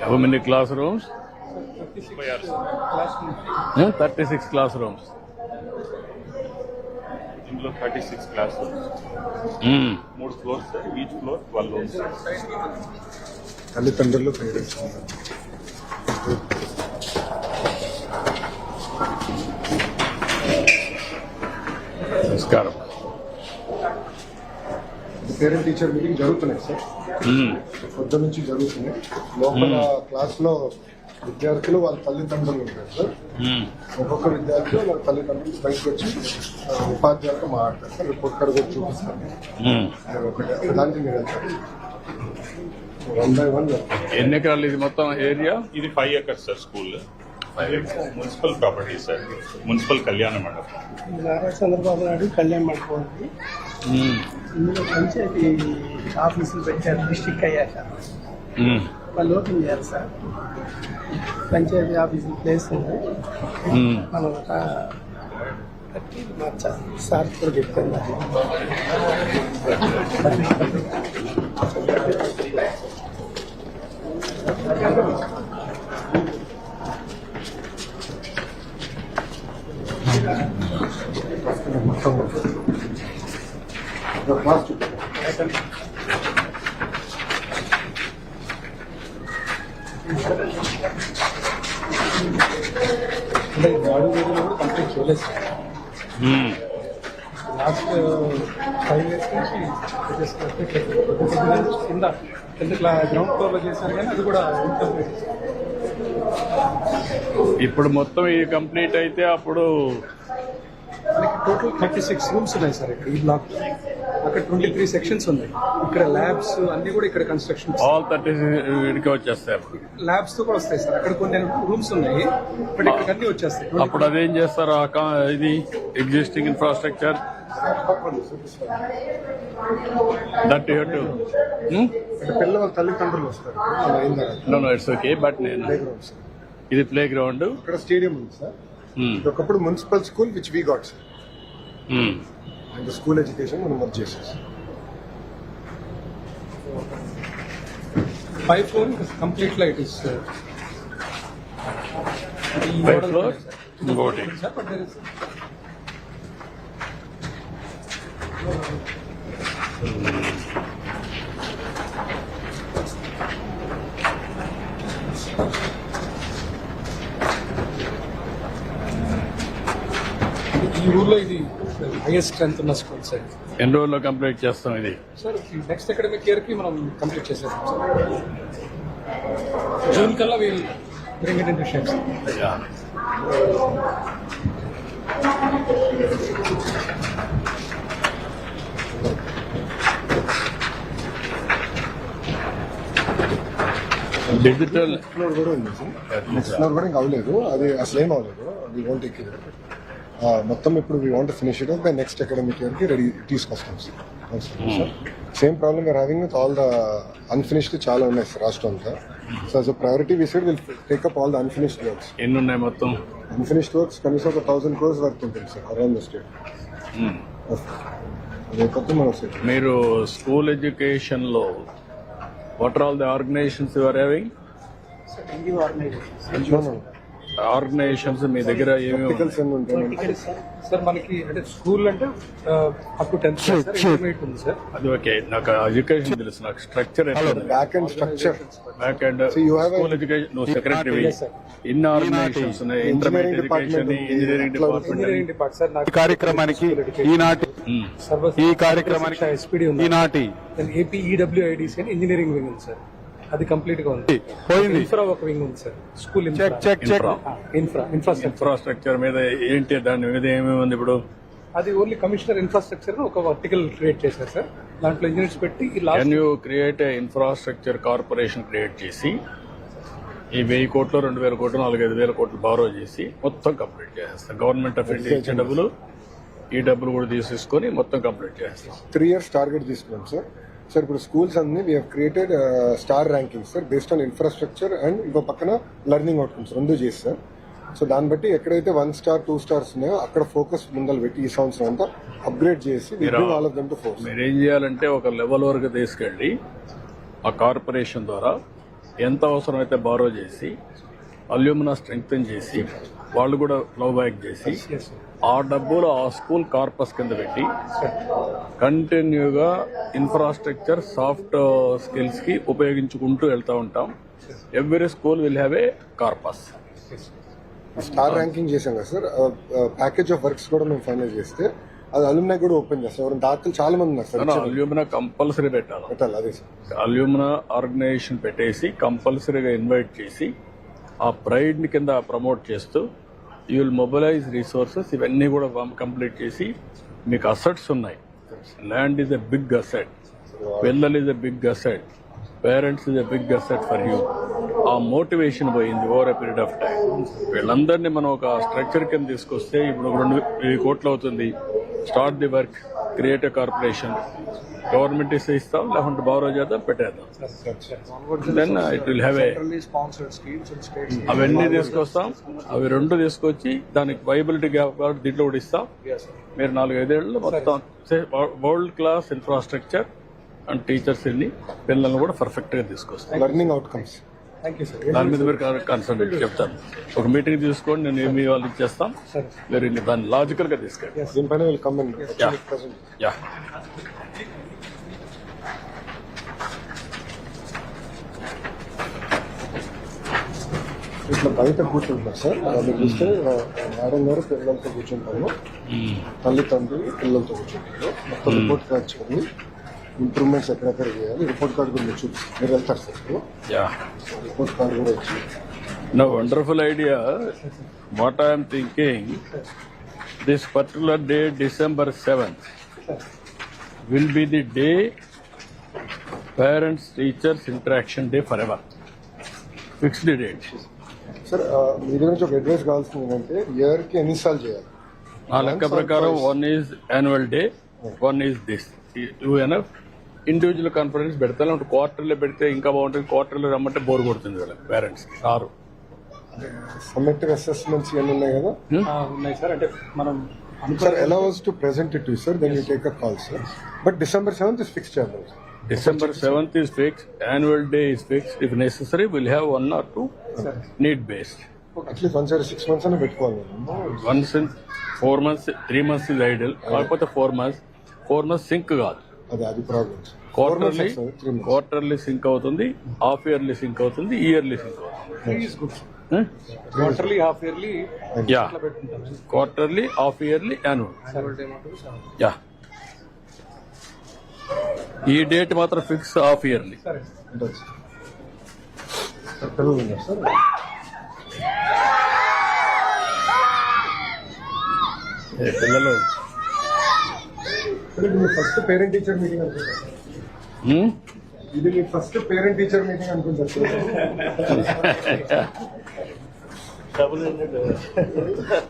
How many classrooms? Class నుంచి 36 classrooms. ఇందులో thirty six class Hmm. మూడు floors each floor twelve rooms తల్లిదండ్రులు parents నమస్కారం పేరెంట్ టీచర్ మీటింగ్ జరుగుతున్నాయి సార్. పొద్దు నుంచి జరుగుతున్నాయి. లోపల క్లాస్లో విద్యార్థులు వాళ్ళ తల్లిదండ్రులు ఉంటారు సార్. ఒక్కొక్క విద్యార్థి వాళ్ళ తల్లిదండ్రులు బయటకు వచ్చి ఉపాధ్యాయులతో మాట్లాడతారు సార్. రిపోర్ట్ కార్డు కూడా చూపిస్తాను ఒకటి. దానికి మీరు వెళ్తారు ఎన్ని ఎకరాలు ఇది మొత్తం ఏరియా? ఇది five acres sir school. Municipal property sir. Municipal కళ్యాణ మండపం. నారా చంద్రబాబు నాయుడు కళ్యాణ్ మండపం ఇందులో పంచాయతీ ఆఫీసులు పెట్టారు డిస్టిక్ అయ్యాక. వాళ్ళు ఓపెన్ చేయాలి సార్. పంచాయతీ ఆఫీసులు ప్లేస్ ఉంది. మనం ఒక కట్టి మార్చాలి. సార్ కూడా చెప్తాను మొత్తం చూపించారు అంటే కూడా కంప్లీట్. లాస్ట్ ఫైవ్ ఇయర్స్ నుంచి చేస్తున్నట్టు కింద కింద గ్రౌండ్ ఫ్లోర్లో చేశారు కానీ అది కూడా. ఇప్పుడు మొత్తం ఈ కంప్లీట్ అయితే అప్పుడు మనకి టోటల్ థర్టీ సిక్స్ రూమ్స్ ఉన్నాయి సార్ ఇక్కడ ఈ బ్లాక్ అక్కడ ట్వంటీ త్రీ సెక్షన్స్ ఉన్నాయి. ఇక్కడ ల్యాబ్స్ అన్ని కూడా ఇక్కడ కన్స్ట్రక్షన్ ఆల్ థర్టీ వీడికి వచ్చేస్తాయి. అప్పుడు ల్యాబ్స్తో కూడా వస్తాయి సార్. అక్కడ కొన్ని రూమ్స్ ఉన్నాయి బట్ ఇక్కడ అన్ని వచ్చేస్తాయి. అప్పుడు అదేం చేస్తారు? ఇది existing infrastructure that you to పిల్లల తల్లిదండ్రులు వస్తారు. No no it's okay but నేను ప్లే గ్రౌండ్ సార్ ఇది ప్లే గ్రౌండ్ ఇక్కడ స్టేడియం ఉంది సార్ ఇది ఒకప్పుడు municipal school which we got sir and school education మనం వర్క్ చేసేసాం five floor complete light is Five floor? ఇంకోటి. ఈ ఊర్లో ఇది హైయెస్ట్ స్ట్రెంత్ ఉన్న స్కూల్ సార్ ఎన్ని రోజుల్లో కంప్లీట్ చేస్తాం ఇది? సార్ నెక్స్ట్ అకాడమిక్ ఇయర్కి మనం కంప్లీట్ చేసేస్తాం సార్ జూన్ కల్లా we'll bring it in shapes digital floor కూడా ఉంది సార్ నెక్స్ట్ ఫ్లోర్ కూడా ఇంకా అవ్వలేదు. అది అసలు ఏం అవ్వలేదు వీ వాంట్ మొత్తం ఇప్పుడు we want finish it by next academic ఇయర్కి రెడీ తీసుకొస్తాం sir same problem are having with all the unfinished చాలా ఉన్నాయి సార్ రాష్ట్రం అంతా. So as a priority we side will take up all the unfinished works ఎన్ని ఉన్నాయి మొత్తం? Unfinished works కనీసం ఒక థౌసండ్ క్రోర్స్ వర్క్ ఉంటుంది సార్ అరౌండ్ ద స్టేట్ అదైతే మనం సార్ మీరు స్కూల్ ఎడ్యుకేషన్లో what are all the organisations your having organisations మీ దగ్గర సార్ మనకి అంటే స్కూల్ అంటే up to tenth sir intermediate ఉంది సార్ అది ఓకే. నాకు ఎడ్యుకేషన్ తెలుసు. నాకు structure back and structure back and school education నువ్వు సెక్రటరీ Yes, sir. ఇన్ని ఆర్గనైజేషన్స్ ఉన్నాయి intermediate education engineering department sir నాకు కార్యక్రమానికి ఈనాటి ఈ కార్యక్రమానికి ఎస్పీడీ ఉంది. ఈనాటి ఏపీ ఈడబ్ల్యూఐడిసి అని ఇంజనీరింగ్ వింగ్ సార్ అది కంప్లీట్గా ఉంది. పోయింది. ఇన్ఫ్రా ఒక వింగ్ ఉంది sir. School check check check infra infrastructure infrastructure మీద ఏంటి దాని మీద ఏమేమి ఉంది ఇప్పుడు? అది ఓన్లీ కమిషనర్ ఇన్ఫ్రాస్ట్రక్చర్ ఒక వర్టికల్ క్రియేట్ చేశారు సార్. దాంట్లో ఇంజనీర్స్ పెట్టి ఈ can last you create infrastructure corporation create చేసి ఈ వెయ్యి కోట్లు రెండు వేల కోట్లు నాలుగైదు వేల కోట్లు బారో చేసి మొత్తం కంప్లీట్ చేసేస్తాం. గవర్నమెంట్ ఆఫ్ ఇండియా ఇచ్చే డబ్బులు ఈ డబ్బులు కూడా తీసేసుకొని మొత్తం కంప్లీట్ చేస్తాం త్రీ ఇయర్స్ టార్గెట్ తీసుకున్నాం సార్. సార్ ఇప్పుడు స్కూల్స్ అన్ని we created star ranking sir based on infrastructure and ఇంకో పక్కన లెర్నింగ్ అవుట్కమ్స్ రెండు చేసి సార్ సో దాన్ని బట్టి ఎక్కడైతే వన్ స్టార్ టూ స్టార్స్ ఉన్నాయో అక్కడ ఫోకస్ ముందలు పెట్టి ఈ సంవత్సరం అంతా అప్గ్రేడ్ చేసి మీరు ఏం చేయాలంటే ఒక లెవెల్ వరకు తీసుకెళ్ళి ఆ కార్పొరేషన్ ద్వారా ఎంత అవసరమైతే బారో చేసి అల్యూమినా స్ట్రెంగ్తన్ చేసి వాళ్ళు కూడా ఫ్లో బ్యాక్ చేసి ఆ డబ్బులు ఆ స్కూల్ కార్పస్ కింద పెట్టి కంటిన్యూగా ఇన్ఫ్రాస్ట్రక్చర్ సాఫ్ట్ స్కిల్స్కి ఉపయోగించుకుంటూ వెళ్తూ ఉంటాం. Every school will have a corpus. Star ranking చేసాం కదా సార్. ప్యాకేజ్ ఆఫ్ వర్క్స్ కూడా మేము ఫైనల్ చేస్తే అది అలుమినా కూడా ఓపెన్ చేస్తాం. ఎవరైనా దాతలు చాలా మంది ఉన్నారు సార్. అల్యూమినా కంపల్సరీ పెట్టాలి. పెట్టాలి అదే సార్. అల్యూమినా ఆర్గనైజేషన్ పెట్టేసి కంపల్సరీగా ఇన్వైట్ చేసి ఆ ప్రైడ్ని కింద ప్రమోట్ చేస్తూ యూ విల్ మొబిలైజ్ రిసోర్సెస్ ఇవన్నీ కూడా కంప్లీట్ చేసి మీకు అసెట్స్ ఉన్నాయి. Land is a big asset పిల్లలు is a big asset parents is a big asset for you ఆ మోటివేషన్ పోయింది over a period of time వీళ్ళందరినీ మనం ఒక స్ట్రక్చర్ కింద తీసుకొస్తే ఇప్పుడు రెండు వెయ్యి కోట్లు అవుతుంది. Start the work create a corporation government ఇస్తే ఇస్తాం లేకుంటే బారో చేద్దాం పెట్టేద్దాం. Then it will have a అవన్నీ తీసుకొస్తాం. అవి రెండు తీసుకొచ్చి దానికి వైబిలిటీ గ్యాప్ కాబట్టి దీంట్లో కూడా ఇస్తాం. మీరు నాలుగు ఐదేళ్ళు మొత్తం వరల్డ్ క్లాస్ ఇన్ఫ్రాస్ట్రక్చర్ అండ్ టీచర్స్ని పిల్లల్ని కూడా పర్ఫెక్ట్గా తీసుకొస్తాం. లెర్నింగ్ అవుట్కమ్స్ దాని మీద మీరు కన్సల్ట్ చెప్తాను. ఒక మీటింగ్ తీసుకోండి నేను ఏమి వాళ్ళు ఇచ్చేస్తాం మీరు దాన్ని లాజికల్గా తీసుకెళ్ళి వీళ్ళు యా. ఇట్లా బయట కూర్చుంటున్నారు సార్ మీరు చూస్తే మేడం గారు పిల్లలతో కూర్చుంటారు. తల్లి తండ్రి పిల్లలతో కూర్చుంటారు. మొత్తం రిపోర్ట్ కార్డ్ చూడండి. ఇంప్రూవ్మెంట్స్ ఎక్కడెక్కడ చేయాలి రిపోర్ట్ కార్డు కూడా మీరు వెళ్తారు సార్ రిపోర్ట్ కార్డు కూడా వచ్చి No wonderful idea. What I am thinking, this particular day, December 7th, will be the day parents teachers interaction day forever. Fixed date. Sir మీ దగ్గర నుంచి ఒక అడ్వైస్ కావాల్సింది ఏంటంటే ఇయర్కి ఎన్నిసార్లు చేయాలి నా లెక్క ప్రకారం one is annual day one is this two enough individual conference పెడతా లేకుంటే క్వార్టర్లో పెడితే ఇంకా బాగుంటుంది. క్వార్టర్లో రమ్మంటే బోర్ కొడుతుంది వీళ్ళకి పేరెంట్స్ రారు సమ్మెక్టివ్ అసెస్మెంట్స్ ఇవన్నీ ఉన్నాయి కదా? ఉన్నాయి సార్. అంటే మనం సార్ ఎలా to present it sir then you take a call sir but December seventh is fix చేయాలి December 7th is fixed, annual day is fixed. If necessary, we'll have one or two need based. At least one sir six months అనే పెట్టుకోవాలి. Three months is idle, కాకపోతే four months four months sync కాదు. అది అది problem quarterly quarterly sync అవుతుంది half yearly sync అవుతుంది yearly sync అవుతుంది. Is good quarterly half yearly yeah పెట్టుకుంటాం quarterly half yearly annual yeah ఈ డేట్ మాత్రం ఫిక్స్ హాఫ్ ఇయర్లీ పిల్లలు? ఇది మీ ఫస్ట్ పేరెంట్ టీచర్ మీటింగ్ అనుకుంటా? ఇది మీ ఫస్ట్ పేరెంట్ టీచర్ మీటింగ్ అనుకుంటా. సార్